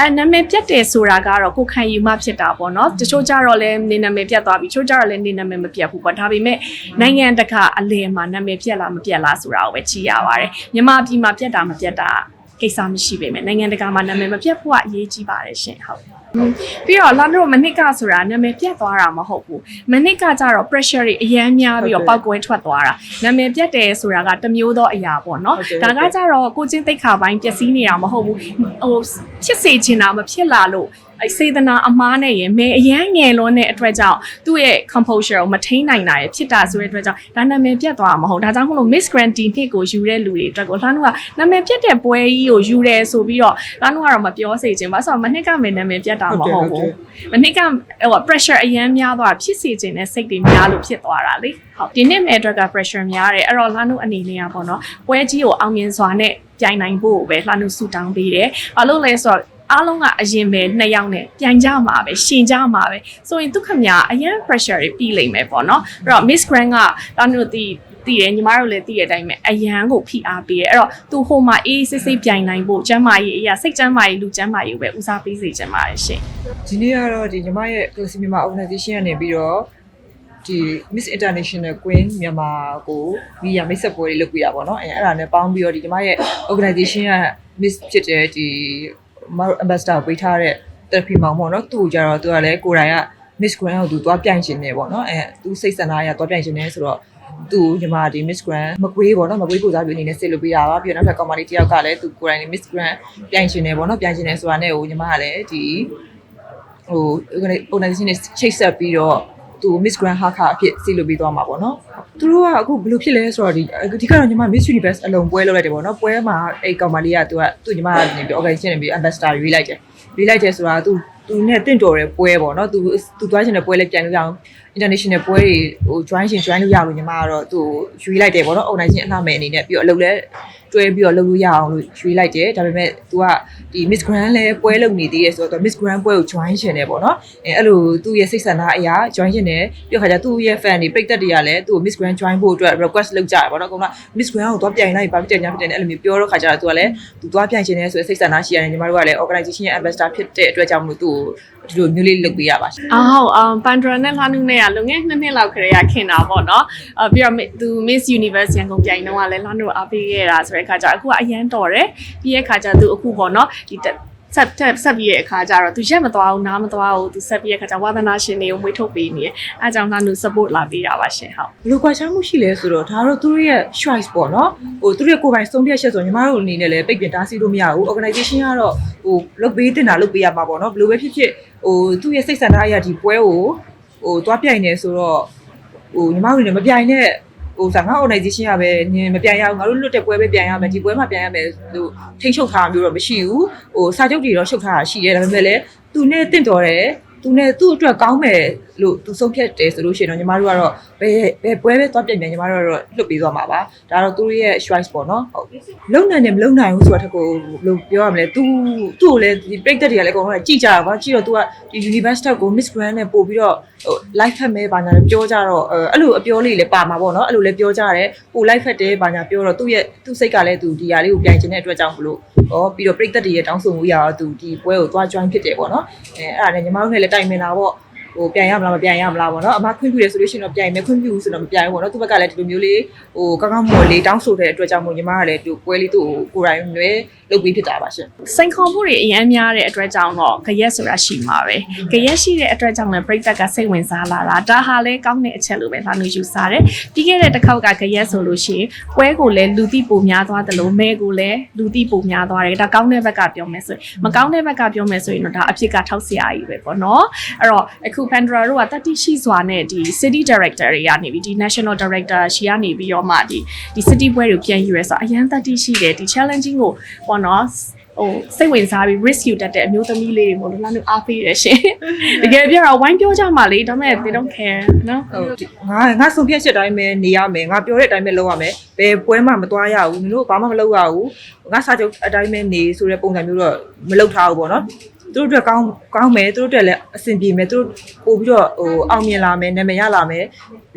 အဲနာမည်ပြတ်တယ်ဆိုတာကတော့ကိုယ်ခံယူမှဖြစ်တာပေါ့နော်တချို့ကြတော့လည်းနေနာမည်ပြတ်သွားပြီတချို့ကြတော့လည်းနေနာမည်မပြတ်ဘူးပေါ့ဒါပေမဲ့နိုင်ငံတကာအလယ်မှာနာမည်ပြတ်လားမပြတ်လားဆိုတာကိုပဲကြည့်ရပါတယ်မြန်မာပြည်မှာပြတ်တာမပြတ်တာကိစ္စမရှိပေမဲ့နိုင်ငံတကာမှာနာမည်မပြတ်ဖို့ကအရေးကြီးပါတယ်ရှင်ဟုတ် ပြီးတော့လာတို့မနစ်ကဆိုတာနာမည်ပြတ်သွားတာမဟုတ်ဘူးမနစ်ကကြတော့ pressure တွေအရန်များပြီးတော့ပောက်ကွဲထွက်သွားတာနာမည်ပြတ်တယ်ဆိုတာကတစ်မျိုးသောအရာပေါ့နော်ဒါကကြတော့ကိုချင်းသိက္ခာပိုင်းပျက်စီးနေတာမဟုတ်ဘူးဟိုဖြစ်စေချင်တာမဖြစ်လာလို့ အဲစေတနာအမားနဲ့ရင်မဲအရန်ငယ်လွန်းတဲ့အတွက်ကြောင့်သူ့ရဲ့ composure ကိုမထိန်းနိုင်တာရဖြစ်တာဆိုတဲ့အတွက်ကြောင့်ဒါနာမည်ပြတ်သွားမှာမဟုတ်ဒါကြောင့်မလို့ Miss Grand ဒီနှစ်ကိုယူတဲ့လူတွေအတွက်ကိုလှမ်းတို့ကနာမည်ပြတ်တဲ့ပွဲကြီးကိုယူတယ်ဆိုပြီးတော့လှမ်းတို့ကတော့မပြောစေချင်ပါဆိုတော့မနှစ်ကမယ်နာမည်ပြတ်တာမဟုတ်ဘူးမနှစ်ကဟို pressure အရန်များသွားဖြစ်စေချင်တဲ့စိတ်တွေများလို့ဖြစ်သွားတာလေဟုတ်ဒီနှစ်မဲ့အတွက်က pressure များတယ်အဲ့တော့လှမ်းတို့အနေနဲ့ကပေါ့နော်ပွဲကြီးကိုအောင်မြင်စွာနဲ့ပြိုင်နိုင်ဖို့ပဲလှမ်းတို့ဆူတောင်းပေးတယ်ဘာလို့လဲဆိုတော့ အားလုံးကအရင်ပဲနှစ်ယောက်နဲ့ပြိုင်ကြမှာပဲရှင်ကြမှာပဲဆိုရင်ဒုက္ခများအရင် pressure တွေပြီးလိမ့်မယ်ပေါ့နော်အဲ့တော့ Miss Grand ကတောင်းတို့တီတည်တယ်ညီမတို့လည်းတည်တဲ့အတိုင်းပဲအရန်ကိုဖိအားပေးတယ်အဲ့တော့သူဟိုမှာအေးစစ်စစ်ပြိုင်နိုင်ဖို့ကျမ်းမာရေးအရာစိတ်ကျမ်းမာရေးလူကျမ်းမာရေးကိုပဲဦးစားပေးစေချင်ပါတယ်ရှင်ဒီနေ့ကတော့ဒီညီမရဲ့ Classy မြန်မာ organization ကနေပြီးတော့ဒီ Miss International Queen မြန်မာကိုမီယာမိတ်ဆက်ပွဲတွေလုပ်ပြရပါတော့။အဲအဲ့ဒါနဲ့ပေါင်းပြီးတော့ဒီညီမရဲ့ organization က Miss ဖြစ်တဲ့ဒီ ambassador ကိုပေးထားတဲ့ therapy မောင်ပေါ့နော်။သူ့ကိုကြတော့သူကလည်းကိုယ်တိုင်က Miss Grand ကိုသူသွားပြိုင်ရှင်နေပေါ့နော်။အဲသူစိတ်ဆန္ဒအရသွားပြိုင်ရှင်နေဆိုတော့သူညီမဒီ Miss Grand မကွေးပေါ့နော်မကွေးကိုစားပြအနေနဲ့စစ်လုပ်ပေးတာပါပြီးတော့နောက်ထပ် company တယောက်ကလည်းသူကိုယ်တိုင် Miss Grand ပြိုင်ရှင်နေပေါ့နော်ပြိုင်ရှင်နေဆိုတာနဲ့ဟိုညီမကလည်းဒီဟို organization နဲ့ချိတ်ဆက်ပြီးတော့ သူ Miss Grand Haka အဖြစ်စီလုပ်ပေးသွားမှာပေါ့နော်သူတို့ကအခုဘယ်လိုဖြစ်လဲဆိုတော့ဒီအဓိကတော့ညီမ Miss Universe အလုံးပွဲလုပ်လိုက်တယ်ပေါ့နော်ပွဲမှာအဲ့ကောင်မလေးကသူကသူညီမကနေပြီး organization နဲ့ပြီး ambassador ရွေးလိုက်တယ်ရွေးလိုက်တယ်ဆိုတာသူသူနဲ့တင့်တော်တဲ့ပွဲပေါ့နော်သူသူသွားချင်တဲ့ပွဲလည်းပြန်လို့ရအောင် international ပွဲတွေဟို join ရှင် join လို့ရလို့ညီမကတော့သူရွေးလိုက်တယ်ပေါ့နော် organization အလှမဲ့အနေနဲ့ပြီးတော့အလုပ်လဲ တွဲပြီးတော့လုပ်လို့ရအောင်လို့ရွေးလိုက်တယ်ဒါပေမဲ့ तू ကဒီ Miss Grand လဲပွဲလုပ်နေသေးတယ်ဆိုတော့ Miss Grand ပွဲကို join ရှင်တယ်ပေါ့နော်အဲအဲ့လိုသူ့ရဲ့စိတ်ဆန္ဒအရာ join ရှင်တယ်ပြီးတော့ခါကျသူ့ရဲ့ fan တွေပိတ်သက်တွေကလည်းသူ့ကို Miss Grand join ဖို့အတွက် request လုပ်ကြတယ်ပေါ့နော်အကုန်လုံး Miss Grand ကိုသွားပြိုင်လိုက်ပါဖြစ်တယ်ညာဖြစ်တယ်အဲ့လိုမျိုးပြောတော့ခါကျတော့ तू ကလည်း तू သွားပြိုင်ရှင်တယ်ဆိုတဲ့စိတ်ဆန္ဒရှိရတယ်ညီမတို့ကလည်း organization ရဲ့ ambassador ဖြစ်တဲ့အတွက်ကြောင့်မလို့သူ့ကို ကိုဒီလိုမျိုးလေးလုပ်ပေးရပါရှင်အဟုတ်အမ်ပန်ဒရာနဲ့လာနုနဲ့ကလွန်ခဲ့နှစ်နှစ်လောက်ခရေကခင်တာပေါ့နော်အပြီးတော့သူ Miss Universe ရန်ကုန်ပြိုင်တော့ကလည်းလာနုအားပေးခဲ့တာဆိုတဲ့အခါကျအခုကအရန်တော်တယ်ပြီးရဲ့အခါကျသူအခုပေါ့နော်ဒီဆက်တက်ဆက်ပြီးရဲ့အခါကျတော့သူရက်မသွားဘူးနားမသွားဘူးသူဆက်ပြီးရဲ့အခါကျဝါသနာရှင်တွေကိုမွေးထုတ်ပေးနေတယ်အဲအကြောင်းလာနု support လာပေးတာပါရှင်ဟုတ်ဘယ်လိုကွာခြားမှုရှိလဲဆိုတော့ဒါတော့သူတို့ရဲ့ choice ပေါ့နော်ဟိုသူတို့ရဲ့ကိုယ်ပိုင်ဆုံးဖြတ်ချက်ဆိုညီမတို့အနေနဲ့လည်းပိတ်ပင်တားဆီးလို့မရဘူး organization ကတော့ဟိုလုပ်ပေးတင်တာလုပ်ပေးရမှာပေါ့နော်ဘယ်လိုပဲဖြစ်ဖြစ် ဟိုသူ့ရဲ့စိတ်ဆန္ဒအရာဒီပွဲကိုဟိုသွားပြိုင်နေဆိုတော့ဟိုညီမတို့လည်းမပြိုင်နဲ့ဟိုဆာငါ organization ကပဲနင်မပြိုင်ရဘူးငါတို့လွတ်တဲ့ပွဲပဲပြိုင်ရမယ်ဒီပွဲမှာပြိုင်ရမယ်ဟိုထိန်းချုပ်ထားမျိုးတော့မရှိဘူးဟိုစာချုပ်တွေတော့ချုပ်ထားတာရှိတယ်ဒါပေမဲ့လည်းသူနဲ့တင့်တော်တယ် သူနဲ့သူ့အတွက်ကောင်းမယ်လို့သူဆုံးဖြတ်တယ်ဆိုလို့ရှိရင်တော့ညီမတို့ကတော့ဘယ်ဘယ်ပွဲပဲသွားပြိုင်ပြန်ညီမတို့ကတော့လွတ်ပြီးသွားမှာပါဒါတော့သူရဲ့ choice ပေါ့နော်ဟုတ်လုံနိုင်တယ်မလုံနိုင်ဘူးဆိုတာတကူလို့ပြောရမလဲသူသူ့ကိုလည်းဒီ break တွေကလည်းအကုန်လုံးကြည်ကြတာပါကြည်တော့သူကဒီ universe တက်ကို miss grand နဲ့ပို့ပြီးတော့ဟို live ဖက်မဲဘာညာလည်းပြောကြတော့အဲ့လိုအပြောလေးလည်းပါမှာပေါ့နော်အဲ့လိုလည်းပြောကြတယ်ပို့ live ဖက်တယ်ဘာညာပြောတော့သူ့ရဲ့သူ့စိတ်ကလည်းသူဒီຢာလေးကိုပြိုင်ခြင်းတဲ့အတွက်ကြောင့်ဘလို့ဟောပြီးတော့ break တွေရဲ့တောင်းဆိုမှုရတော့သူဒီပွဲကိုသွား join ဖြစ်တယ်ပေါ့နော်အဲအဲ့ဒါနဲ့ညီမတို့နဲ့လည်းတိုင်ပင်တာပေါ့ ဟိုပြန်ရမလားမပြန်ရမလားပေါ့နော်အမခွင့်ပြုတယ်ဆိုလို့ရှိရင်တော့ပြန်မယ်ခွင့်ပြုဘူးဆိုတော့မပြန်ဘူးပေါ့နော်သူ့ဘက်ကလည်းဒီလိုမျိုးလေးဟိုကောင်းကောင်းမွန်လေးတောင်းဆိုတဲ့အတွက်ကြောင့်မို့ညီမကလည်းသူပွဲလေးသူ့ကိုကိုယ်တိုင်ရွေးလုပ်ပြီးဖြစ်တာပါရှင်စိန်ခေါ်မှုတွေအများများတဲ့အတွက်ကြောင့်တော့ကြရက်ဆိုတာရှိမှာပဲကြရက်ရှိတဲ့အတွက်ကြောင့်လည်းပြိတ္တကစိတ်ဝင်စားလာတာဒါဟာလည်းကောင်းတဲ့အချက်လို့ပဲလာလို့ယူဆတယ်ပြီးခဲ့တဲ့တစ်ခေါက်ကကြရက်ဆိုလို့ရှိရင်ပွဲကိုလည်းလူတိပိုများသွားတယ်လို့မဲကိုလည်းလူတိပိုများသွားတယ်ဒါကောင်းတဲ့ဘက်ကပြောမယ်ဆိုရင်မကောင်းတဲ့ဘက်ကပြောမယ်ဆိုရင်တော့ဒါအဖြစ်ကထောက်စရာကြီးပဲပေါ့နော်အဲ့တော့အခု Pandora တို့ကတတိရှိစွာနဲ့ဒီ city director တွေကနေပြီးဒီ national director ရှီကနေပြီးတော့မှဒီဒီ city ပွဲတွေပြန်ယူရဲဆိုတော့အရန်တတိရှိတယ်ဒီ challenging ကိုပေါ့နော်ဟိုစိတ်ဝင်စားပြီး risk ယူတတ်တဲ့အမျိုးသမီးလေးတွေမို့လို့လာလို့အားပေးရရှင်တကယ်ပြောတော့ဝိုင်းပြောကြမှာလေဒါပေမဲ့ they don't care နော်ဟုတ်ဒီငါငါဆုံးဖြတ်ချက်တိုင်းပဲနေရမယ်ငါပြောတဲ့အတိုင်းပဲလုပ်ရမယ်ဘယ်ပွဲမှမသွားရဘူးနင်တို့ဘာမှမလုပ်ရဘူးငါစာချုပ်အတိုင်းပဲနေဆိုတဲ့ပုံစံမျိုးတော့မလုပ်ထားဘူးပေါ့နော် သူတို့အတွက်ကောင်းကောင်းမယ်သူတို့အတွက်လည်းအဆင်ပြေမယ်သူတို့ပို့ပြီးတော့ဟိုအောင်မြင်လာမယ်နာမည်ရလာမယ်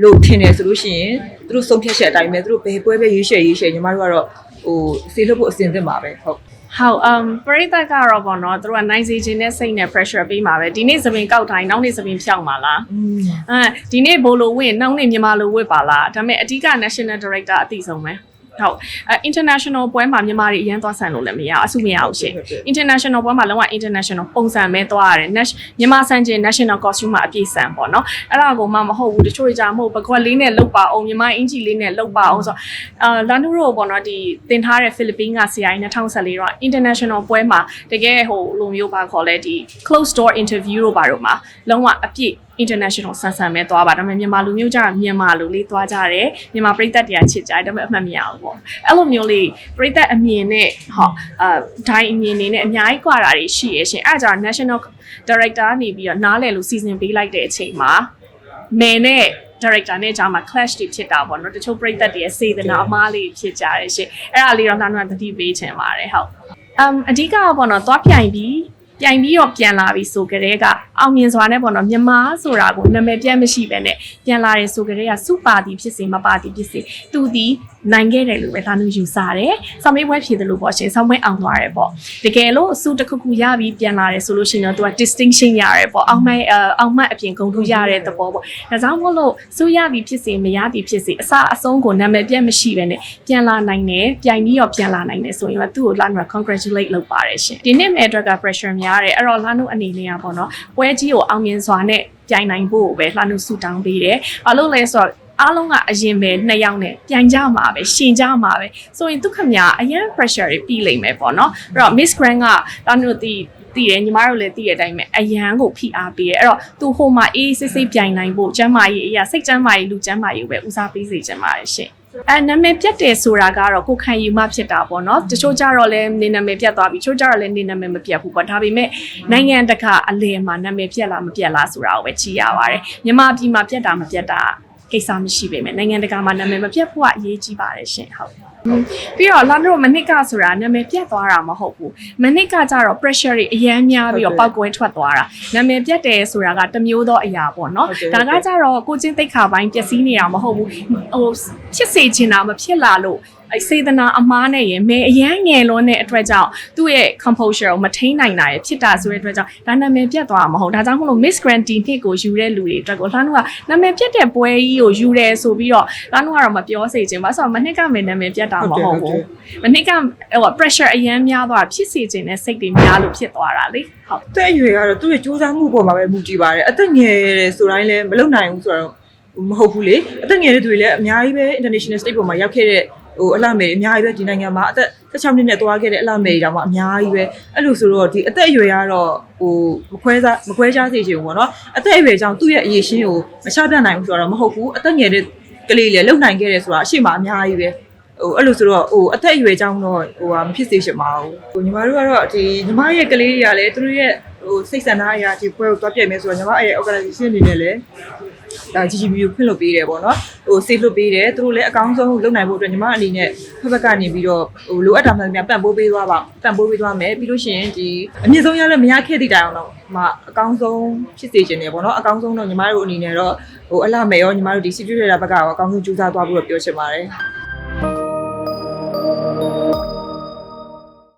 လို့ထင်တယ်ဆိုလို့ရှိရင်သူတို့ဆုံးဖြတ်ချက်အတိုင်းပဲသူတို့ဘယ်ပွဲပဲရွေးချယ်ရွေးချယ်ညီမတို့ကတော့ဟိုစေလို့ဖို့အဆင်သင့်ပါပဲဟုတ်ဟုတ် um ပရိသတ်ကတော့ပေါ့နော်သူတို့ကနိုင်စီခြင်းနဲ့စိတ်နဲ့ pressure ပေးမှာပဲဒီနေ့သပင်ကောက်တိုင်းနောက်နေ့သပင်ဖြောက်မှာလားอืมအဲဒီနေ့ဘိုလိုဝင်နောက်နေ့မြန်မာလိုဝစ်ပါလားဒါပေမဲ့အဓိက national director အသိဆုံးပဲ ဟုတ်အဲ international ပွဲမှာမြန်မာတွေအရန်သွားဆန်လို့လည်းမရအောင်အဆူမရအောင်ရှင် international ပွဲမှာလုံးဝ international ပုံစံပဲသွားရတယ် Nas- မြန်မာစံကျင် national costume မှာအပြည့်စံပေါ့နော်အဲ့ဒါကိုမှမဟုတ်ဘူးတချို့ကြမဟုတ်ပကွက်လေးနဲ့လုတ်ပါအောင်မြန်မာအင်ဂျီလေးနဲ့လုတ်ပါအောင်ဆိုတော့အာလန်ဒူရိုပေါ့နော်ဒီတင်ထားတဲ့ဖိလစ်ပင်းက CI 2014တော့ international ပွဲမှာတကယ်ဟိုလိုမျိုးပါခေါ်လဲဒီ close door interview တို့ပါတော့မှာလုံးဝအပြည့် international ဆန်ဆန်ပဲသွားပါဒါပေမဲ့မြန်မာလူမျိုးကြတာမြန်မာလူလေးသွားကြတယ်မြန်မာပြည်သက်တရားချစ်ကြတယ်ဒါပေမဲ့အမှတ်မရဘူးပေါ့အဲ့လိုမျိုးလေးပြည်သက်အမြင်နဲ့ဟောအာဒိုင်းအမြင်တွေနဲ့အများကြီးကွာတာတွေရှိရရှင်အဲ့ဒါကြောင့် national director ကနေပြီးတော့နားလည်လို့စီစဉ်ပေးလိုက်တဲ့အချိန်မှာမယ်နဲ့ director နဲ့ကြာမှာ clash တွေဖြစ်တာပေါ့နော်တချို့ပြည်သက်တွေရဲ့စေတနာအမားလေးဖြစ်ကြတယ်ရှင်အဲ့ဒါလေးတော့နောက်နောက်သတိပေးချင်ပါတယ်ဟုတ် um အဓိကကပေါ့နော်သွားပြိုင်ပြီး ပြိုင်ပြီးတော့ပြန်လာပြီဆိုကြတဲ့ကအောင်မြင်စွာနဲ့ပေါ့နော်မြန်မာဆိုတာကိုနာမည်ပြတ်မရှိပဲနဲ့ပြန်လာတယ်ဆိုကြတဲ့ကစုပါတီဖြစ်စေမပါတီဖြစ်စေသူဒီနိုင်ခဲ့တယ်လို့ပဲဒါမျိုးယူဆတယ်။ဆောင်းမေးပွဲဖြေတယ်လို့ပေါ့ရှင်ဆောင်းပွဲအောင်သွားတယ်ပေါ့။တကယ်လို့အစုတစ်ခုခုရပြီးပြန်လာတယ်ဆိုလို့ရှိရင်တော့သူက distinction ရတယ်ပေါ့။အောင်မဲ့အအောင်မဲ့အပြင်ဂုဏ်ထူးရတဲ့သဘောပေါ့။ဒါကြောင့်မို့လို့စုရသည်ဖြစ်စေမရသည်ဖြစ်စေအစအဆုံးကိုနာမည်ပြတ်မရှိပဲနဲ့ပြန်လာနိုင်တယ်။ပြိုင်ပြီးတော့ပြန်လာနိုင်တယ်ဆိုရင်တော့သူ့ကိုလာတော့ congratulate လုပ်ပါတယ်ရှင်။ဒီနေ့မဲ့အတွက်က pressure များတယ်အဲ့တော့လာနုအနေနဲ့ကပေါ့နော်။ပွဲကြီးကိုအောင်မြင်စွာနဲ့ပြိုင်နိုင်ဖို့ပဲလာနုဆူတောင်းပေးတယ်။ဘာလို့လဲဆိုတော့အားလုံးကအရင်ပဲနှစ်ယောက်နဲ့ပြိုင်ကြမှာပဲရှင်ကြမှာပဲဆိုရင်ဒုက္ခများအရင် pressure တွေပြီးလိမ့်မယ်ပေါ့နော်အဲ့တော့ Miss Grant ကလာနုတီတည်တယ်ညီမတို့လည်းတည်တဲ့အတိုင်းပဲအရန်ကိုဖိအားပေးတယ်အဲ့တော့သူဟိုမှာအေးအေးဆေးဆေးပြိုင်နိုင်ဖို့ကျမ်းမာရေးအရာစိတ်ကျမ်းမာရေးလူကျမ်းမာရေးကိုပဲဦးစားပေးစေချင်ပါတယ်ရှင် အဲနာမည်ပြတ်တယ်ဆိုတာကတော့ကိုယ်ခံယူမှဖြစ်တာပေါ့နော်တချို့ကြတော့လည်းနေနာမည်ပြတ်သွားပြီတချို့ကြတော့လည်းနေနာမည်မပြတ်ဘူးပေါ့ဒါပေမဲ့နိုင်ငံတကာအလယ်မှာနာမည်ပြတ်လားမပြတ်လားဆိုတာကိုပဲကြည့်ရပါတယ်မြန်မာပြည်မှာပြတ်တာမပြတ်တာကိစ္စမရှိပေမဲ့နိုင်ငံတကာမှာနာမည်မပြတ်ဖို့ကအရေးကြီးပါတယ်ရှင်ဟုတ် ပြီးတော့လာတို့မနစ်ကဆိုတာနာမည်ပြတ်သွားတာမဟုတ်ဘူးမနစ်ကကြတော့ pressure တွေအရန်များပြီးတော့ပောက်ကွဲထွက်သွားတာနာမည်ပြတ်တယ်ဆိုတာကတစ်မျိုးသောအရာပေါ့နော်ဒါကကြတော့ကိုချင်းသိက္ခာပိုင်းပျက်စီးနေတာမဟုတ်ဘူးဟိုဖြစ်စေချင်တာမဖြစ်လာလို့ အဲစေတနာအမားနဲ့ရင်မဲအရန်ငယ်လွန်းတဲ့အတွက်ကြောင့်သူ့ရဲ့ composure ကိုမထိန်းနိုင်တာရဖြစ်တာဆိုတဲ့အတွက်ကြောင့်ဒါနာမည်ပြတ်သွားမှာမဟုတ်ဒါကြောင့်မလို့ Miss Grant နှစ်ကိုယူတဲ့လူတွေအတွက်ကိုလှမ်းတို့ကနာမည်ပြတ်တဲ့ပွဲကြီးကိုယူတယ်ဆိုပြီးတော့လှမ်းတို့ကတော့မပြောစေချင်ပါဆိုတော့မနှစ်ကမယ်နာမည်ပြတ်တာမဟုတ်ဘူးမနစ်ကဟို pressure အရန်များသွားတာဖြစ်စေခြင်းနဲ့စိတ်တွေများလို့ဖြစ်သွားတာလေဟုတ်တဲ့ရွယ်ကတော့သူ့ရဲ့စူးစမ်းမှုပေါ်မှာပဲမူတည်ပါတယ်အသက်ငယ်တယ်ဆိုတိုင်းလည်းမလုံနိုင်ဘူးဆိုတော့မဟုတ်ဘူးလေအသက်ငယ်တဲ့သူတွေလည်းအများကြီးပဲ international state ပေါ်မှာရောက်ခဲ့တဲ့ ဟိုအလှမယ်အများကြီးပဲဒီနိုင်ငံမှာအသက်16နှစ်နဲ့သွားခဲ့တဲ့အလှမယ်တွေတောင်မှအများကြီးပဲအဲ့လိုဆိုတော့ဒီအသက်အရွယ်ကတော့ဟိုမခွဲစားမခွဲခြားစေချင်ဘူးပေါ့နော်အသက်အရွယ်ကြောင့်သူ့ရဲ့အရေးရှင်းကိုမချပြနိုင်ဘူးဆိုတော့မဟုတ်ဘူးအသက်ငယ်တဲ့ကလေးလည်းလုံနိုင်ခဲ့တယ်ဆိုတာအရှိမအများကြီးပဲဟိုအဲ့လိုဆိုတော့ဟိုအသက်အရွယ်ကြောင့်တော့ဟိုဟာမဖြစ်စေချင်ပါဘူးဟိုညီမတို့ကတော့ဒီညီမရဲ့ကလေးတွေကလည်းသူတို့ရဲ့ဟိုစိတ်ဆန္ဒအရာဒီပွဲကိုတွားပြိုင်မယ်ဆိုတော့ညီမရဲ့ organization အနေနဲ့လည်း ဒါ GGB ကိုဖွင့်လို့ပေးတယ်ပေါ့နော်ဟို save လုပ်ပေးတယ်သူတို့လည်းအကောင်းဆုံးလုပ်နိုင်ဖို့အတွက်ညီမအနေနဲ့ဖက်ဖက်ကနေပြီးတော့ဟိုလိုအပ်တာမှန်သမျှပံ့ပိုးပေးသွားပါပံ့ပိုးပေးသွားမယ်ပြီးလို့ရှိရင်ဒီအမြင့်ဆုံးရလည်းမရခဲ့သည့်တိုင်အောင်တော့မအကောင်းဆုံးဖြစ်စေချင်တယ်ပေါ့နော်အကောင်းဆုံးတော့ညီမတို့အနေနဲ့တော့ဟိုအလှမဲ့ရောညီမတို့ဒီ security ဘက်ကရောအကောင်းဆုံးကြိုးစားသွားဖို့တော့ပြောချင်ပါတယ်